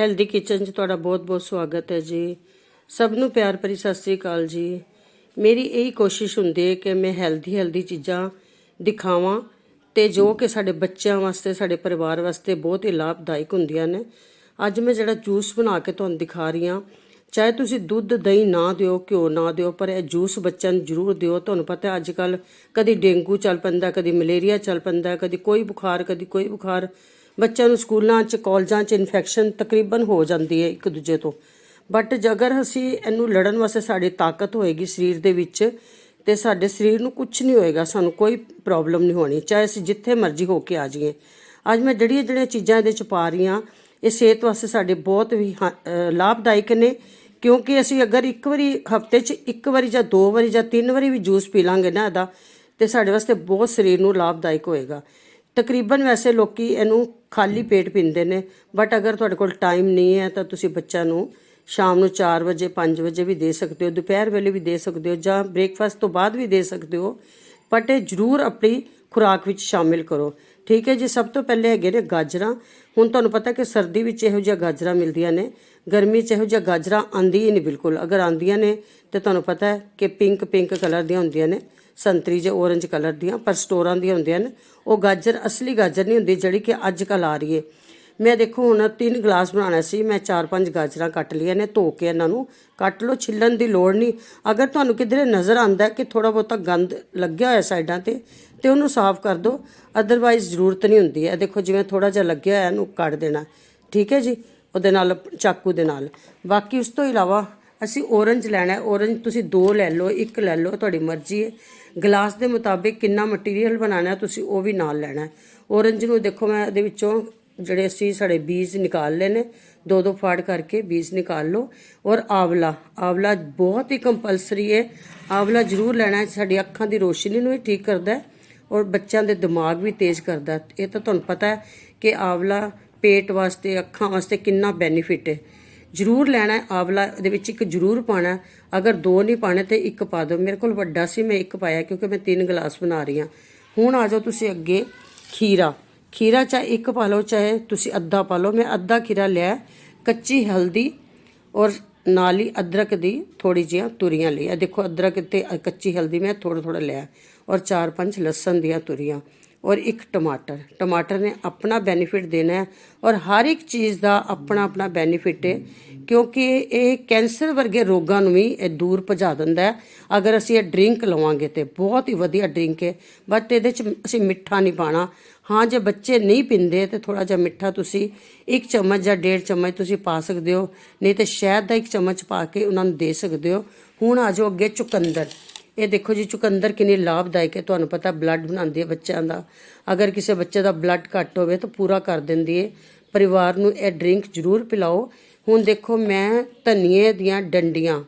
Healthy kitchen 'ਚ ਤੁਹਾਡਾ ਬਹੁਤ-ਬਹੁਤ ਸਵਾਗਤ ਹੈ ਜੀ। ਸਭ ਨੂੰ ਪਿਆਰ ਭਰੀ ਸਤਿ ਸ੍ਰੀ ਅਕਾਲ ਜੀ। ਮੇਰੀ ਇਹੀ ਕੋਸ਼ਿਸ਼ ਹੁੰਦੀ ਹੈ ਕਿ ਮੈਂ ਹੈਲਦੀ ਹੈਲਦੀ ਚੀਜ਼ਾਂ ਦਿਖਾਵਾਂ ਤੇ ਜੋ ਕਿ ਸਾਡੇ ਬੱਚਿਆਂ ਵਾਸਤੇ, ਸਾਡੇ ਪਰਿਵਾਰ ਵਾਸਤੇ ਬਹੁਤ ਹੀ ਲਾਭਦਾਇਕ ਹੁੰਦੀਆਂ ਨੇ। ਅੱਜ ਮੈਂ ਜਿਹੜਾ ਜੂਸ ਬਣਾ ਕੇ ਤੁਹਾਨੂੰ ਦਿਖਾ ਰਹੀ ਹਾਂ, ਚਾਹੇ ਤੁਸੀਂ ਦੁੱਧ, ਦਹੀਂ ਨਾ ਦਿਓ, ਘਿਓ ਨਾ ਦਿਓ, ਪਰ ਇਹ ਜੂਸ ਬੱਚਿਆਂ ਨੂੰ ਜ਼ਰੂਰ ਦਿਓ। ਤੁਹਾਨੂੰ ਪਤਾ ਅੱਜ ਕੱਲ ਕਦੀ ਡੇਂਗੂ ਚੱਲ ਪੈਂਦਾ, ਕਦੀ ਮਲੇਰੀਆ ਚੱਲ ਪੈਂਦਾ, ਕਦੀ ਕੋਈ ਬੁਖਾਰ, ਕਦੀ ਕੋਈ ਬੁਖਾਰ। ਬੱਚਿਆਂ ਨੂੰ ਸਕੂਲਾਂ 'ਚ, ਕਾਲਜਾਂ 'ਚ ਇਨਫੈਕਸ਼ਨ ਤਕਰੀਬਨ ਹੋ ਜਾਂਦੀ ਹੈ ਇੱਕ ਦੂਜੇ ਤੋਂ। ਬਟ ਜੇਕਰ ਅਸੀਂ ਇਹਨੂੰ ਲੜਨ ਵਾਸਤੇ ਸਾਡੀ ਤਾਕਤ ਹੋਏਗੀ ਸਰੀਰ ਦੇ ਵਿੱਚ, ਤੇ ਸਾਡੇ ਸਰੀਰ ਨੂੰ ਕੁਝ ਨਹੀਂ ਹੋਏਗਾ, ਸਾਨੂੰ ਕੋਈ ਪ੍ਰੋਬਲਮ ਨਹੀਂ ਹੋਣੀ, ਚਾਹੇ ਅਸੀਂ ਜਿੱਥੇ ਮਰਜ਼ੀ ਹੋ ਕੇ ਆ ਜਾਈਏ। ਅੱਜ ਮੈਂ ਜਿਹੜੀਆਂ ਜਿਹੜੀਆਂ ਚੀਜ਼ਾਂ ਇਹਦੇ ਚ ਪਾ ਰਹੀ ਹਾਂ, ਇਹ ਸਿਹਤ ਵਾਸਤੇ ਸਾਡੇ ਬਹੁਤ ਵੀ ਹਾਂ- ਲਾਭਦਾਇਕ ਨੇ। ਕਿਉਂਕਿ ਅਸੀਂ ਅਗਰ ਇੱਕ ਵਾਰੀ, ਹਫ਼ਤੇ 'ਚ ਇੱਕ ਵਾਰੀ ਜਾਂ ਦੋ ਵਾਰੀ ਜਾਂ ਤਿੰਨ ਵਾਰੀ ਵੀ ਜੂਸ ਪੀ ਲਾਂਗੇ ਨਾ ਇਹਦਾ, ਤੇ ਸਾਡੇ ਵਾਸਤੇ ਬਹੁਤ ਸਰੀਰ ਨੂੰ ਲਾਭਦਾਇਕ ਹੋਏਗਾ। ਤਕਰੀਬਨ ਵੈਸੇ ਲੋਕੀ ਇਹਨੂੰ ਖਾਲੀ ਪੇਟ ਪੀਂਦੇ ਨੇ ਬਟ ਅਗਰ ਤੁਹਾਡੇ ਕੋਲ ਟਾਈਮ ਨਹੀਂ ਹੈ ਤਾਂ ਤੁਸੀਂ ਬੱਚਿਆਂ ਨੂੰ ਸ਼ਾਮ ਨੂੰ 4 ਵਜੇ 5 ਵਜੇ ਵੀ ਦੇ ਸਕਦੇ ਹੋ, ਦੁਪਹਿਰ ਵੇਲੇ ਵੀ ਦੇ ਸਕਦੇ ਹੋ ਜਾਂ ਬ੍ਰੇਕਫਾਸਟ ਤੋਂ ਬਾਅਦ ਵੀ ਦੇ ਸਕਦੇ ਹੋ ਬਟ ਇਹ ਜ਼ਰੂਰ ਆਪਣੀ ਖੁਰਾਕ ਵਿੱਚ ਸ਼ਾਮਿਲ ਕਰੋ। ਠੀਕ ਹੈ ਜੀ, ਸਭ ਤੋਂ ਪਹਿਲੇ ਹੈਗੇ ਨੇ ਗਾਜਰਾਂ। ਹੁਣ ਤੁਹਾਨੂੰ ਪਤਾ ਕਿ ਸਰਦੀ ਵਿੱਚ ਇਹੋ ਜਿਹੀਆਂ ਗਾਜਰਾਂ ਮਿਲਦੀਆਂ ਨੇ। ਗਰਮੀ 'ਚ ਇਹੋ ਜਿਹੀਆਂ ਗਾਜਰਾਂ ਆਂਦੀ ਹੀ ਨਹੀਂ ਬਿਲਕੁਲ। ਅਗਰ ਆਂਦੀਆਂ ਨੇ, ਤੇ ਤੁਹਾਨੂੰ ਪਤਾ ਹੈ ਕਿ ਪਿੰਕ ਪਿੰਕ ਕਲਰ ਦੀਆਂ ਹੁੰਦੀਆਂ ਨੇ, ਸੰਤਰੀ ਜਾਂ ਔਰੰਜ ਕਲਰ ਦੀਆਂ, ਪਰ ਸਟੋਰਾਂ ਦੀਆਂ ਹੁੰਦੀਆਂ ਨੇ। ਉਹ ਗਾਜਰ, ਅਸਲੀ ਗਾਜਰ ਨਹੀਂ ਹੁੰਦੀ ਜਿਹੜੀ ਕਿ ਅੱਜ ਕੱਲ ਆ ਰਹੀ ਹੈ। ਮੈਂ ਦੇਖੋ ਹੁਣ ਤਿੰਨ ਗਲਾਸ ਬਣਾਉਣਾ ਸੀ, ਮੈਂ ਚਾਰ ਪੰਜ ਗਾਜਰਾਂ ਕੱਟ ਲਈਆਂ ਨੇ, ਧੋ ਕੇ ਇਹਨਾਂ ਨੂੰ ਕੱਟ ਲਓ, ਛਿੱਲਣ ਦੀ ਲੋੜ ਨਹੀਂ। ਅਗਰ ਤੁਹਾਨੂੰ ਕਿਧਰੇ ਨਜ਼ਰ ਆਉਂਦਾ ਕਿ ਥੋੜਾ ਬਹੁਤਾ ਗੰਦ ਲੱਗਿਆ ਹੋਇਆ ਸਾਈਡਾਂ ਤੇ ਤੇ ਉਹਨੂੰ ਸਾਫ਼ ਕਰ ਦਿਓ। ਅਦਰਵਾਈਜ਼ ਜ਼ਰੂਰਤ ਨਹੀਂ ਹੁੰਦੀ ਹੈ। ਦੇਖੋ ਜਿਵੇਂ ਥੋੜਾ ਜਿਹਾ ਲੱਗਿਆ ਹੋਇਆ, ਇਹਨੂੰ ਕੱਢ ਦੇਣਾ। ਠੀਕ ਹੈ ਜੀ? ਉਹਦੇ ਨਾਲ, ਚਾਕੂ ਦੇ ਨਾਲ। ਬਾਕੀ ਉਸ ਤੋਂ ਇਲਾਵਾ ਅਸੀਂ ਔਰੰਜ ਲੈਣਾ ਹੈ। ਔਰੰਜ ਤੁਸੀਂ ਦੋ ਲੈ ਲਓ, ਇੱਕ ਲੈ ਲਓ, ਤੁਹਾਡੀ ਮਰਜ਼ੀ ਹੈ। ਗਲਾਸ ਦੇ ਮੁਤਾਬਿਕ ਕਿੰਨਾ ਮਟੀਰੀਅਲ ਬਣਾਉਣਾ ਤੁਸੀਂ ਉਹ ਵੀ ਨਾਲ ਲੈਣਾ ਹੈ। ਔਰੰਜ ਨੂੰ ਦੇਖੋ ਮੈਂ ਇਹਦੇ ਵਿੱਚੋਂ ਜਿਹੜੇ ਅਸੀਂ ਸਾਡੇ ਬੀਜ ਨਿਕਾਲ ਲਏ ਨੇ ਦੋ ਦੋ ਫਾੜ ਕਰਕੇ ਬੀਜ ਨਿਕਾਲ ਲਓ। ਔਰ ਆਵਲਾ ਆਵਲਾ ਬਹੁਤ ਹੀ ਕੰਪਲਸਰੀ ਹੈ ਆਵਲਾ ਜ਼ਰੂਰ ਲੈਣਾ ਹੈ, ਸਾਡੀ ਅੱਖਾਂ ਦੀ ਰੋਸ਼ਨੀ ਨੂੰ ਵੀ ਠੀਕ ਕਰਦਾ ਹੈ ਔਰ ਬੱਚਿਆਂ ਦੇ ਦਿਮਾਗ ਵੀ ਤੇਜ਼ ਕਰਦਾ ਇਹ ਤਾਂ ਤੁਹਾਨੂੰ ਪਤਾ ਹੈ ਕਿ ਆਵਲਾ ਪੇਟ ਵਾਸਤੇ, ਅੱਖਾਂ ਵਾਸਤੇ ਕਿੰਨਾ ਬੈਨੀਫਿਟ ਹੈ ਜ਼ਰੂਰ ਲੈਣਾ ਹੈ, ਆਵਲਾ ਦੇ ਵਿੱਚ ਇੱਕ ਜ਼ਰੂਰ ਪਾਣਾ ਅਗਰ ਦੋ ਨਹੀਂ ਪਾਣੇ ਤੇ ਇੱਕ ਪਾ ਦਿਓ। ਮੇਰੇ ਕੋਲ ਵੱਡਾ ਸੀ, ਮੈਂ ਇੱਕ ਪਾਇਆ ਕਿਉਂਕਿ ਮੈਂ ਤਿੰਨ ਗਲਾਸ ਬਣਾ ਰਹੀ ਹਾਂ। ਹੁਣ ਆ ਜਾਓ ਤੁਸੀਂ ਅੱਗੇ ਖੀਰਾ। ਖੀਰਾ ਚਾਹੇ ਇੱਕ ਪਾ ਲਓ, ਚਾਹੇ ਤੁਸੀਂ ਅੱਧਾ ਪਾ ਲਓ। ਮੈਂ ਅੱਧਾ ਖੀਰਾ ਲਿਆ, ਕੱਚੀ ਹਲਦੀ ਔਰ ਨਾਲ ਹੀ ਅਦਰਕ ਦੀ ਥੋੜੀ ਜਿਹੀਆਂ ਤੁਰੀਆਂ ਲਈ ਇਹ ਦੇਖੋ, ਅਦਰਕ ਤੇ ਕੱਚੀ ਹਲਦੀ ਮੈਂ ਥੋੜਾ ਥੋੜਾ ਲਿਆ ਔਰ ਚਾਰ ਪੰਜ ਲਸਣ ਦੀਆਂ ਤੁਰੀਆਂ। ਔਰ ਇੱਕ ਟਮਾਟਰ। ਟਮਾਟਰ ਨੇ ਆਪਣਾ ਬੈਨੀਫਿਟ ਦੇਣਾ ਹੈ ਔਰ ਹਰ ਇੱਕ ਚੀਜ਼ ਦਾ ਆਪਣਾ ਆਪਣਾ ਬੈਨੀਫਿਟ ਹੈ, ਕਿਉਂਕਿ ਇਹ ਕੈਂਸਰ ਵਰਗੇ ਰੋਗਾਂ ਨੂੰ ਵੀ ਇਹ ਦੂਰ ਭਜਾ ਦਿੰਦਾ ਹੈ। ਅਗਰ ਅਸੀਂ ਇਹ ਡਰਿੰਕ ਲਵਾਂਗੇ ਤੇ ਬਹੁਤ ਹੀ ਵਧੀਆ ਡਰਿੰਕ ਹੈ ਬਟ ਇਹਦੇ ਚ ਅਸੀਂ ਮਿੱਠਾ ਨਹੀਂ ਪਾਣਾ। ਹਾਂ, ਜੇ ਬੱਚੇ ਨਹੀਂ ਪੀਂਦੇ ਤੇ ਥੋੜਾ ਜਿਹਾ ਮਿੱਠਾ ਤੁਸੀਂ ਇੱਕ ਚਮਚ ਜਾਂ ਡੇਢ ਚਮਚ ਤੁਸੀਂ ਪਾ ਸਕਦੇ ਹੋ, ਨਹੀਂ ਤੇ ਸ਼ਹਿਦ ਦਾ ਇੱਕ ਚਮਚ ਪਾ ਕੇ ਉਹਨਾਂ ਨੂੰ ਦੇ ਸਕਦੇ ਹੋ। ਹੁਣ ਆ ਜਾਓ ਅੱਗੇ ਚੁਕੰਦਰ। ਇਹ ਦੇਖੋ ਜੀ, ਚੁਕੰਦਰ ਕਿੰਨੀ ਲਾਭਦਾਇਕ ਹੈ। ਤੁਹਾਨੂੰ ਪਤਾ ਬਲੱਡ ਬਣਾਉਂਦੀ ਹੈ ਬੱਚਿਆਂ ਦਾ। ਅਗਰ ਕਿਸੇ ਬੱਚੇ ਦਾ ਬਲੱਡ ਘੱਟ ਹੋਵੇ ਤਾਂ ਪੂਰਾ ਕਰ ਦਿੰਦੀ ਹੈ। ਪਰਿਵਾਰ ਨੂੰ ਇਹ ਡਰਿੰਕ ਜ਼ਰੂਰ ਪਿਲਾਓ। ਹੁਣ ਦੇਖੋ, ਮੈਂ ਧਨੀਏ ਦੀਆਂ ਡੰਡੀਆਂ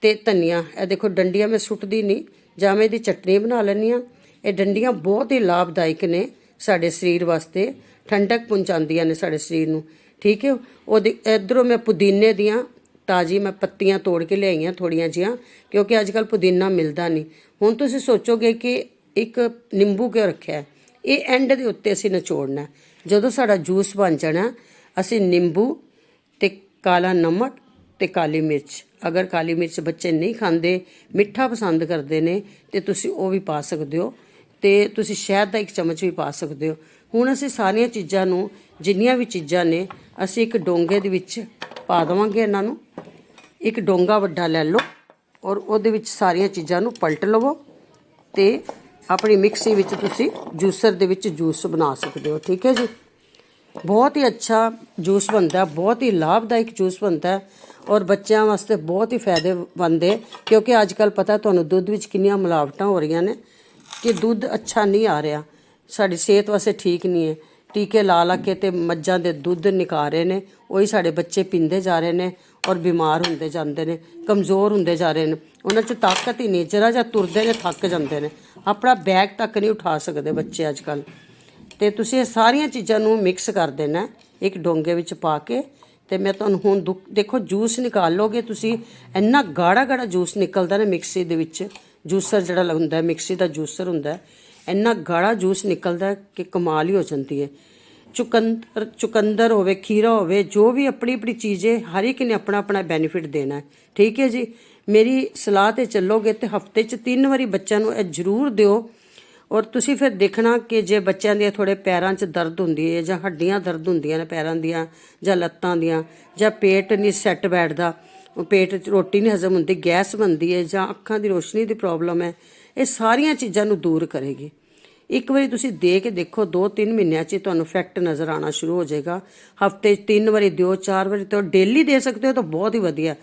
ਤੇ ਧਨੀਆ। ਇਹ ਦੇਖੋ, ਡੰਡੀਆਂ ਮੈਂ ਸੁੱਟਦੀ ਨਹੀਂ ਜਾਂ ਮੈਂ ਇਹਦੀ ਚਟਨੀ ਬਣਾ ਲੈਂਦੀ ਹਾਂ। ਇਹ ਡੰਡੀਆਂ ਬਹੁਤ ਹੀ ਲਾਭਦਾਇਕ ਨੇ ਸਾਡੇ ਸਰੀਰ ਵਾਸਤੇ। ਠੰਡਕ ਪਹੁੰਚਾਉਂਦੀਆਂ ਨੇ ਸਾਡੇ ਸਰੀਰ ਨੂੰ। ਠੀਕ ਹੈ? ਉਹਦੇ ਇਧਰੋਂ ਮੈਂ ਪੁਦੀਨੇ ਦੀਆਂ ਤਾਜੀ ਮੈਂ ਪੱਤੀਆਂ ਤੋੜ ਕੇ ਲਿਆਈਆਂ ਥੋੜੀਆਂ ਜੀਆਂ ਕਿਉਂਕਿ ਅੱਜ ਕੱਲ ਪੁਦੀਨਾ ਮਿਲਦਾ ਨਹੀਂ। ਹੁਣ ਤੁਸੀਂ ਸੋਚੋਗੇ ਕਿ ਇੱਕ ਨਿੰਬੂ ਕਿਉਂ ਰੱਖਿਆ ਇਹ ਐਂਡ ਦੇ ਉੱਤੇ ਅਸੀਂ ਨਿਚੋੜਨਾ ਜਦੋਂ ਸਾਡਾ ਜੂਸ ਬਣ ਜਾਣਾ, ਅਸੀਂ ਨਿੰਬੂ ਤੇ ਕਾਲਾ ਨਮਕ ਤੇ ਕਾਲੀ ਮਿਰਚ। ਅਗਰ ਕਾਲੀ ਮਿਰਚ ਬੱਚੇ ਨਹੀਂ ਖਾਂਦੇ, ਮਿੱਠਾ ਪਸੰਦ ਕਰਦੇ ਨੇ, ਤੇ ਤੁਸੀਂ ਉਹ ਵੀ ਪਾ ਸਕਦੇ ਹੋ। ਤੇ ਤੁਸੀਂ ਸ਼ਹਿਦ ਦਾ ਇੱਕ ਚਮਚ ਵੀ ਪਾ ਸਕਦੇ ਹੋ। ਹੁਣ ਅਸੀਂ ਸਾਰੀਆਂ ਚੀਜ਼ਾਂ ਨੂੰ, ਜਿੰਨੀਆਂ ਵੀ ਚੀਜ਼ਾਂ ਨੇ, ਅਸੀਂ ਇੱਕ ਡੋਂਗੇ ਦੇ ਵਿੱਚ ਪਾ ਦੇਵਾਂਗੇ ਇਹਨਾਂ ਨੂੰ। ਇੱਕ ਡੋਂਗਾ ਵੱਡਾ ਲੈ ਲਓ ਔਰ ਉਹਦੇ ਵਿੱਚ ਸਾਰੀਆਂ ਚੀਜ਼ਾਂ ਨੂੰ ਪਲਟ ਲਵੋ ਤੇ ਆਪਣੀ ਮਿਕਸੀ ਵਿੱਚ ਤੁਸੀਂ ਜੂਸਰ ਦੇ ਵਿੱਚ ਜੂਸ ਬਣਾ ਸਕਦੇ ਹੋ, ਠੀਕ ਹੈ ਜੀ? ਬਹੁਤ ਹੀ ਅੱਛਾ ਜੂਸ ਬਣਦਾ ਬਹੁਤ ਹੀ ਲਾਭਦਾਇਕ ਜੂਸ ਬਣਦਾ ਔਰ ਬੱਚਿਆਂ ਵਾਸਤੇ ਬਹੁਤ ਹੀ ਫਾਇਦੇਮੰਦ ਹੈ ਕਿਉਂਕਿ ਅੱਜ ਕੱਲ ਪਤਾ ਤੁਹਾਨੂੰ ਦੁੱਧ ਵਿੱਚ ਕਿੰਨੀਆਂ ਮਿਲਾਵਟਾਂ ਹੋ ਰਹੀਆਂ ਨੇ ਕਿ ਦੁੱਧ ਅੱਛਾ ਨਹੀਂ ਆ ਰਿਹਾ, ਸਾਡੀ ਸਿਹਤ ਵਾਸਤੇ ਠੀਕ ਨਹੀਂ ਹੈ। ਟੀਕੇ ਲਾ ਲਾ ਕੇ ਤੇ ਮੱਝਾਂ ਦੇ ਦੁੱਧ ਨਿਕਾ ਰਹੇ ਨੇ, ਉਹੀ ਸਾਡੇ ਬੱਚੇ ਪੀਂਦੇ ਜਾ ਰਹੇ ਨੇ ਔਰ ਬਿਮਾਰ ਹੁੰਦੇ ਜਾਂਦੇ ਨੇ, ਕਮਜ਼ੋਰ ਹੁੰਦੇ ਜਾ ਰਹੇ ਨੇ। ਉਹਨਾਂ 'ਚ ਤਾਕਤ ਹੀ ਨਹੀਂ, ਜਰਾ ਜਿਹਾ ਤੁਰਦੇ ਨੇ ਥੱਕ ਜਾਂਦੇ ਨੇ। ਆਪਣਾ ਬੈਗ ਤੱਕ ਨਹੀਂ ਉਠਾ ਸਕਦੇ ਬੱਚੇ ਅੱਜ ਕੱਲ ਤੇ ਤੁਸੀਂ ਇਹ ਸਾਰੀਆਂ ਚੀਜ਼ਾਂ ਨੂੰ ਮਿਕਸ ਕਰ ਦੇਣਾ, ਇੱਕ ਡੋਂਗੇ ਵਿੱਚ ਪਾ ਕੇ ਤੇ ਮੈਂ ਤੁਹਾਨੂੰ ਹੁਣ ਦੁ- ਦੇਖੋ ਜੂਸ ਨਿਕਾਲ ਲੋਗੇ ਤੁਸੀਂ, ਇੰਨਾ ਗਾੜਾ ਗਾੜਾ ਜੂਸ ਨਿਕਲਦਾ ਨਾ ਮਿਕਸੀ ਦੇ ਵਿੱਚ, ਜੂਸਰ ਜਿਹੜਾ ਹੁੰਦਾ ਹੈ ਮਿਕਸੀ ਦਾ ਜੂਸਰ ਹੁੰਦਾ ਹੈ ਇੰਨਾ ਗਾੜਾ ਜੂਸ ਨਿਕਲਦਾ ਕਿ ਕਮਾਲ ਹੀ ਹੋ ਜਾਂਦੀ ਹੈ। ਚੁਕੰਦਰ ਚੁਕੰਦਰ ਹੋਵੇ, ਖੀਰਾ ਹੋਵੇ, ਜੋ ਵੀ ਆਪਣੀ ਆਪਣੀ ਚੀਜ਼ ਹੈ ਹਰ ਇੱਕ ਨੇ ਆਪਣਾ ਆਪਣਾ ਬੈਨੀਫਿਟ ਦੇਣਾ ਹੈ। ਠੀਕ ਹੈ ਜੀ? ਮੇਰੀ ਸਲਾਹ ਤੇ ਚੱਲੋਗੇ ਤੇ ਹਫ਼ਤੇ 'ਚ ਤਿੰਨ ਵਾਰੀ ਬੱਚਿਆਂ ਨੂੰ ਇਹ ਜ਼ਰੂਰ ਦਿਓ। ਔਰ ਤੁਸੀਂ ਫਿਰ ਦੇਖਣਾ ਕਿ ਜੇ ਬੱਚਿਆਂ ਦੇ ਥੋੜੇ ਪੈਰਾਂ 'ਚ ਦਰਦ ਹੁੰਦੀ ਹੈ ਜਾਂ ਹੱਡੀਆਂ ਦਰਦ ਹੁੰਦੀਆਂ ਨੇ ਪੈਰਾਂ ਦੀਆਂ ਜਾਂ ਲੱਤਾਂ ਦੀਆਂ ਜਾਂ ਪੇਟ ਨਹੀਂ ਸੈੱਟ ਬੈਠਦਾ, ਉਹ ਪੇਟ 'ਚ ਰੋਟੀ ਨਹੀਂ ਹਜ਼ਮ ਹੁੰਦੀ, ਗੈਸ ਬਣਦੀ ਹੈ ਜਾਂ ਅੱਖਾਂ ਦੀ ਰੋਸ਼ਨੀ ਦੀ ਪ੍ਰੋਬਲਮ ਹੈ ਇਹ ਸਾਰੀਆਂ ਚੀਜ਼ਾਂ ਨੂੰ ਦੂਰ ਕਰੇਗੀ। ਇੱਕ ਵਾਰੀ ਤੁਸੀਂ ਦੇ ਕੇ ਦੇਖੋ 2-3 ਮਹੀਨਿਆਂ 'ਚ ਤੁਹਾਨੂੰ ਇਫੈਕਟ ਨਜ਼ਰ ਆਣਾ ਸ਼ੁਰੂ ਹੋ ਜਾਏਗਾ। ਹਫ਼ਤੇ 'ਚ 3 ਵਾਰੀ ਦਿਓ 4 ਵਾਰੀ ਦਿਓ ਡੇਲੀ ਦੇ ਸਕਦੇ ਹੋ ਤਾਂ ਬਹੁਤ ਹੀ ਵਧੀਆ।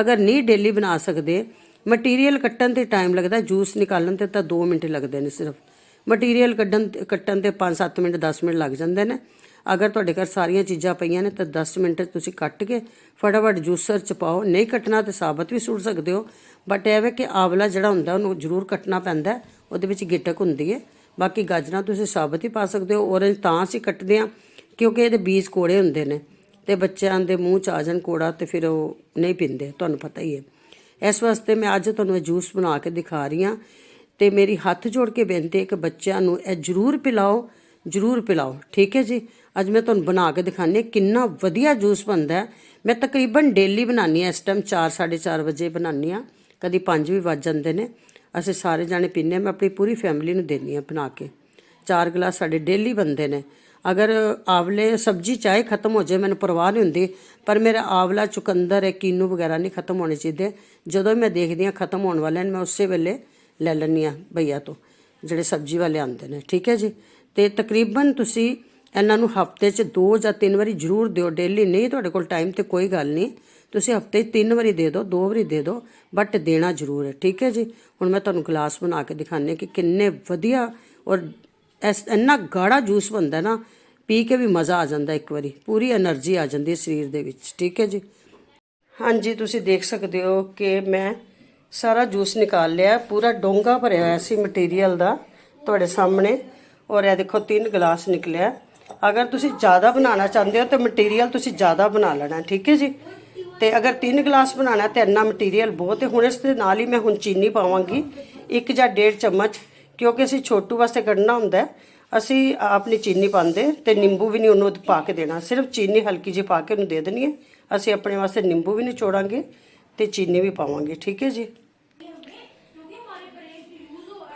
ਅਗਰ ਨਹੀਂ ਡੇਲੀ ਬਣਾ ਸਕਦੇ ਮਟੀਰੀਅਲ ਕੱਟਣ ਤੇ ਟਾਈਮ ਲੱਗਦਾ ਜੂਸ ਨਿਕਾਲਣ ਤੇ ਤਾਂ 2 ਮਿੰਟ ਲੱਗਦੇ ਨੇ ਸਿਰਫ। ਮਟੀਰੀਅਲ ਕੱਢਣ, ਕੱਟਣ ਤੇ 5-7 ਮਿੰਟ 10 ਮਿੰਟ ਲੱਗ ਜਾਂਦੇ ਨੇ। ਅਗਰ ਤੁਹਾਡੇ ਘਰ ਸਾਰੀਆਂ ਚੀਜ਼ਾਂ ਪਈਆਂ ਨੇ ਤਾਂ 10 ਮਿੰਟ 'ਚ ਤੁਸੀਂ ਕੱਟ ਕੇ ਫਟਾਫਟ ਜੂਸਰ 'ਚ ਪਾਓ। ਨਹੀਂ ਕੱਟਣਾ ਤੇ ਸਾਬਤ ਵੀ ਸੁੱਟ ਸਕਦੇ ਹੋ। ਬਟ ਇਹ ਹੈ ਕਿ ਆਵਲਾ ਜਿਹੜਾ ਹੁੰਦਾ, ਉਹਨੂੰ ਜ਼ਰੂਰ ਕੱਟਣਾ ਪੈਂਦਾ ਉਹਦੇ ਵਿੱਚ ਗਿਟਕ ਹੁੰਦੀ ਹੈ। ਬਾਕੀ ਗਾਜਰਾਂ ਤੁਸੀਂ ਸਾਬਤ ਹੀ ਪਾ ਸਕਦੇ ਹੋ। ਔਰੰਜ ਤਾਂ ਅਸੀਂ ਕੱਟਦੇ ਹਾਂ, ਕਿਉਂਕਿ ਇਹਦੇ ਬੀਜ ਕੋੜੇ ਹੁੰਦੇ ਨੇ। ਤੇ ਬੱਚਿਆਂ ਦੇ ਮੂੰਹ 'ਚ ਆ ਜਾਣ ਕੋੜਾ ਤੇ ਫਿਰ ਉਹ ਨਹੀਂ ਪੀਂਦੇ, ਤੁਹਾਨੂੰ ਪਤਾ ਹੀ ਹੈ। ਇਸ ਵਾਸਤੇ ਮੈਂ ਅੱਜ ਤੁਹਾਨੂੰ ਇਹ ਜੂਸ ਬਣਾ ਕੇ ਦਿਖਾ ਰਹੀ ਹਾਂ। ਤੇ ਮੇਰੀ ਹੱਥ ਜੋੜ ਕੇ ਬੇਨਤੀ ਹੈ ਕਿ ਬੱਚਿਆਂ ਨੂੰ ਇਹ ਜ਼ਰੂਰ ਪਿਲਾਓ। ਜ਼ਰੂਰ ਪਿਲਾਓ। ਠੀਕ ਹੈ ਜੀ? ਅੱਜ ਮੈਂ ਤੁਹਾਨੂੰ ਬਣਾ ਕੇ ਦਿਖਾਣੀ ਕਿੰਨਾ ਵਧੀਆ ਜੂਸ ਬਣਦਾ ਮੈਂ ਤਕਰੀਬਨ ਡੇਲੀ ਬਣਾਉਂਦੀ ਹਾਂ, ਇਸ ਟਾਈਮ 4 4:30 ਵਜੇ ਬਣਾਉਂਦੀ ਹਾਂ। ਕਦੀ 5 ਵੀ ਵੱਜ ਜਾਂਦੇ ਨੇ। ਅਸੀਂ ਸਾਰੇ ਜਾਣੇ ਪੀਂਦੇ ਹਾਂ। ਮੈਂ ਆਪਣੀ ਪੂਰੀ ਫੈਮਿਲੀ ਨੂੰ ਦਿੰਦੀ ਹਾਂ ਬਣਾ ਕੇ। ਚਾਰ ਗਲਾਸ ਸਾਡੇ ਡੇਲੀ ਬੰਦੇ ਨੇ। ਅਗਰ ਆਵਲੇ ਸਬਜੀ ਚਾਹੇ ਖਤਮ ਹੋ ਜਾਏ, ਮੈਨੂੰ ਪਰਵਾਹ ਨਹੀਂ ਹੁੰਦੀ। ਪਰ ਮੇਰਾ ਆਵਲਾ ਚੁਕੰਦਰ ਹੈ, ਕੀਨੂ ਵਗੈਰਾ ਨਹੀਂ ਖਤਮ ਹੋਣੇ ਚਾਹੀਦੇ। ਜਦੋਂ ਵੀ ਮੈਂ ਦੇਖਦੀ ਹਾਂ ਖਤਮ ਹੋਣ ਵਾਲੇ ਨੇ, ਮੈਂ ਉਸੇ ਵੇਲੇ ਲੈ ਲੈਂਦੀ ਹਾਂ ਭਈਆ ਤੋਂ, ਜਿਹੜੇ ਸਬਜੀ ਵਾਲੇ ਆਉਂਦੇ ਨੇ। ਠੀਕ ਹੈ ਜੀ? ਤੇ ਤਕਰੀਬਨ ਤੁਸੀਂ ਇਹਨਾਂ ਨੂੰ ਹਫ਼ਤੇ 'ਚ ਦੋ ਜਾਂ ਤਿੰਨ ਵਾਰੀ ਜ਼ਰੂਰ ਦਿਓ ਡੇਲੀ ਨਹੀਂ, ਤੁਹਾਡੇ ਕੋਲ ਟਾਈਮ ਤੇ ਕੋਈ ਗੱਲ ਨਹੀਂ। ਤੁਸੀਂ ਹਫ਼ਤੇ 'ਚ ਤਿੰਨ ਵਾਰੀ ਦੇ ਦਿਓ, ਦੋ ਵਾਰੀ ਦੇ ਦਿਓ ਬਟ ਦੇਣਾ ਜ਼ਰੂਰ ਹੈ। ਠੀਕ ਹੈ ਜੀ? ਹੁਣ ਮੈਂ ਤੁਹਾਨੂੰ ਗਲਾਸ ਬਣਾ ਕੇ ਦਿਖਾਣੇ ਕਿ ਕਿੰਨੇ ਵਧੀਆ ਔਰ ਇਸ ਇੰਨਾ ਗਾੜਾ ਜੂਸ ਬਣਦਾ ਨਾ, ਪੀ ਕੇ ਵੀ ਮਜ਼ਾ ਆ ਜਾਂਦਾ ਇੱਕ ਵਾਰੀ। ਪੂਰੀ એનર્ਜੀ ਆ ਜਾਂਦੀ ਹੈ ਸਰੀਰ ਦੇ ਵਿੱਚ। ਠੀਕ ਹੈ ਜੀ? ਹਾਂਜੀ, ਤੁਸੀਂ ਦੇਖ ਸਕਦੇ ਹੋ ਕਿ ਮੈਂ ਸਾਰਾ ਜੂਸ ਨਿਕਾਲ ਲਿਆ, ਪੂਰਾ ਡੋਂਗਾ ਭਰਿਆ ਹੋਇਆ ਸੀ ਮਟੀਰੀਅਲ ਦਾ ਤੁਹਾਡੇ ਸਾਹਮਣੇ। ਔਰ ਇਹ ਦੇਖੋ, ਤਿੰਨ ਗਲਾਸ ਨਿਕਲਿਆ। ਅਗਰ ਤੁਸੀਂ ਜ਼ਿਆਦਾ ਬਣਾਉਣਾ ਚਾਹੁੰਦੇ ਹੋ ਤਾਂ ਮਟੀਰੀਅਲ ਤੁਸੀਂ ਜ਼ਿਆਦਾ ਬਣਾ ਲੈਣਾ, ਠੀਕ ਹੈ ਜੀ? ਤੇ ਅਗਰ ਤਿੰਨ ਗਲਾਸ ਬਣਾਉਣਾ ਤਾਂ ਇੰਨਾ ਮਟੀਰੀਅਲ ਬਹੁਤ ਹੈ। ਹੁਣ ਇਸ ਦੇ ਨਾਲ ਹੀ ਮੈਂ ਹੁਣ ਚੀਨੀ ਪਾਵਾਂਗੀ, ਇੱਕ ਜਾਂ ਡੇਢ ਚਮਚ, ਕਿਉਂਕਿ ਅਸੀਂ ਛੋਟੂ ਵਾਸਤੇ ਕੱਢਣਾ ਹੁੰਦਾ ਅਸੀਂ ਆਪਣੀ ਚੀਨੀ ਪਾਉਂਦੇ ਤੇ ਨਿੰਬੂ ਵੀ ਨਹੀਂ ਉਹਨੂੰ ਪਾ ਕੇ ਦੇਣਾ। ਸਿਰਫ ਚੀਨੀ ਹਲਕੀ ਜਿਹੀ ਪਾ ਕੇ ਉਹਨੂੰ ਦੇ ਦੇਣੀ ਹੈ। ਅਸੀਂ ਆਪਣੇ ਵਾਸਤੇ ਨਿੰਬੂ ਵੀ ਨਹੀਂ ਨਿਚੋੜਾਂਗੇ ਤੇ ਚੀਨੀ ਵੀ ਪਾਵਾਂਗੇ, ਠੀਕ ਹੈ ਜੀ?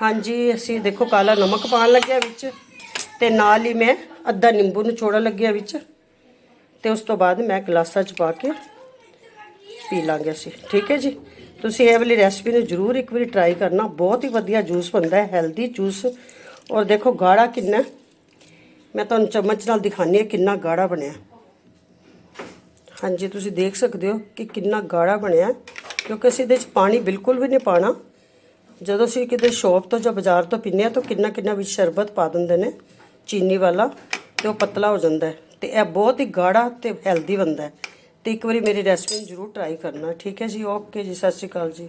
ਹਾਂਜੀ, ਅਸੀਂ ਦੇਖੋ ਕਾਲਾ ਨਮਕ ਪਾਉਣ ਲੱਗਿਆ ਵਿੱਚ ਤੇ ਨਾਲ ਹੀ ਮੈਂ ਅੱਧਾ ਨਿੰਬੂ ਨਿਚੋੜਨ ਲੱਗਿਆ ਵਿੱਚ ਤੇ ਉਸ ਤੋਂ ਬਾਅਦ ਮੈਂ ਗਲਾਸਾਂ 'ਚ ਪਾ ਕੇ ਪੀ ਲਾਂਗੇ ਅਸੀਂ। ਠੀਕ ਹੈ ਜੀ? ਤੁਸੀਂ ਇਹ ਵਾਲੀ ਰੈਸਪੀ ਨੂੰ ਜ਼ਰੂਰ ਇੱਕ ਵਾਰੀ ਟਰਾਈ ਕਰਨਾ। ਬਹੁਤ ਹੀ ਵਧੀਆ ਜੂਸ ਬਣਦਾ ਹੈ ਹੈਲਦੀ ਜੂਸ ਔਰ ਦੇਖੋ ਗਾੜਾ ਕਿੰਨਾ ਮੈਂ ਤੁਹਾਨੂੰ ਚਮਚ ਨਾਲ ਦਿਖਾਣੀ ਹੈ ਕਿੰਨਾ ਗਾੜਾ ਬਣਿਆ। ਹਾਂਜੀ, ਤੁਸੀਂ ਦੇਖ ਸਕਦੇ ਹੋ ਕਿ ਕਿੰਨਾ ਗਾੜਾ ਬਣਿਆ। ਕਿਉਂਕਿ ਅਸੀਂ ਇਹਦੇ ਵਿੱਚ ਪਾਣੀ ਬਿਲਕੁਲ ਵੀ ਨਹੀਂ ਪਾਣਾ ਜਦੋਂ ਅਸੀਂ ਕਿਤੇ ਸ਼ੌਪ ਤੋਂ ਜਾਂ ਬਾਜ਼ਾਰ ਤੋਂ ਪੀਂਦੇ ਹਾਂ ਤਾਂ ਕਿੰਨਾ ਕਿੰਨਾ ਵਿੱਚ ਸ਼ਰਬਤ ਪਾ ਦਿੰਦੇ ਨੇ, ਚੀਨੀ ਵਾਲਾ, ਤੇ ਉਹ ਪਤਲਾ ਹੋ ਜਾਂਦਾ ਹੈ। ਤੇ ਇਹ ਬਹੁਤ ਹੀ ਗਾੜਾ ਤੇ ਹੈਲਦੀ ਬਣਦਾ ਹੈ। ਤੇ ਇੱਕ ਵਾਰੀ ਮੇਰੀ ਰੈਸਪੀ ਨੂੰ ਜ਼ਰੂਰ ਟਰਾਈ ਕਰਨਾ। ਠੀਕ ਹੈ ਜੀ? ਓਕੇ ਜੀ, ਸਤਿ ਸ਼੍ਰੀ ਅਕਾਲ ਜੀ।